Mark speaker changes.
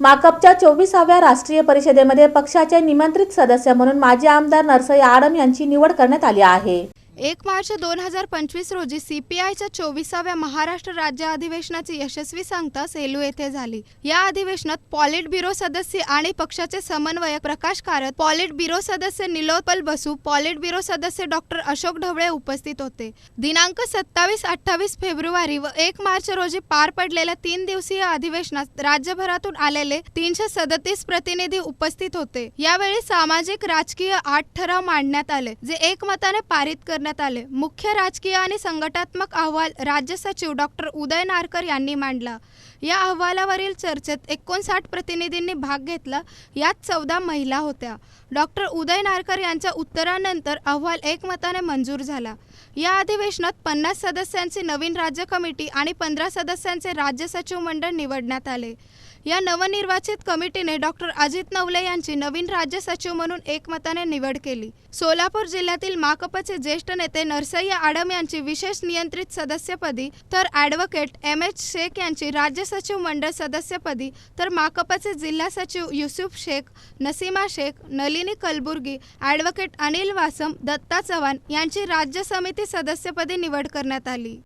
Speaker 1: माकपच्या चोवीसाव्या राष्ट्रीय परिषदेमध्ये पक्षाचे निमंत्रित सदस्य म्हणून माजी आमदार नरसई आडम यांची निवड करण्यात आली आहे.
Speaker 2: एक मार्च दोन हजार पंचवीस रोजी सी पी आयच्या चोवीसाव्या महाराष्ट्र राज्य अधिवेशनाची यशस्वी सांगता सेलू येथे झाली. या अधिवेशनात पॉलिट ब्युरो सदस्य आणि पक्षाचे समन्वयक प्रकाश कारत पॉलिट ब्युरो सदस्य निलोपल बसू पॉलिट ब्युरो सदस्य डॉक्टर अशोक ढवळे उपस्थित होते. दिनांक सत्तावीस अठ्ठावीस फेब्रुवारी व एक मार्च रोजी पार पडलेल्या तीन दिवसीय अधिवेशनात राज्यभरातून आलेले तीनशे सदतीस प्रतिनिधी उपस्थित होते. यावेळी सामाजिक राजकीय आठ ठराव मांडण्यात आले जे एकमताने पारित करण्यात आले. मुख्य राजकीय आणि संघटनात्मक अहवाल राज्य सचिव डॉक्टर उदय नारकर यांनी मांडला. या अहवालावरील चर्चेत एकोणसाठ प्रतिनिधींनी भाग घेतला. यात चौदा महिला होत्या. डॉक्टर उदय नारकर यांच्या उत्तरानंतर अहवाल एकमताने मंजूर झाला. या अधिवेशनात पन्नास सदस्यांची नवीन राज्य कमिटी आणि पंधरा सदस्यांचे राज्य सचिव मंडळ निवडण्यात आले. या नवनिर्वाचित कमिटीने डॉक्टर अजित नवले यांची नवीन राज्य सचिव म्हणून एकमताने निवड केली. सोलापूर जिल्ह्यातील माकपचे ज्येष्ठ नेते नरसय्या आडम यांची विशेष नियंत्रित सदस्यपदी तर ॲडव्होकेट एम एच शेख यांची राज्य सचिव मंडळ सदस्यपदी तर माकपचे जिल्हा सचिव युसुफ शेख नसीमा शेख नलिनी कलबुर्गी ॲडव्होकेट अनिल वासम दत्ता चव्हाण यांची राज्य समिती सदस्यपदी निवड करण्यात आली.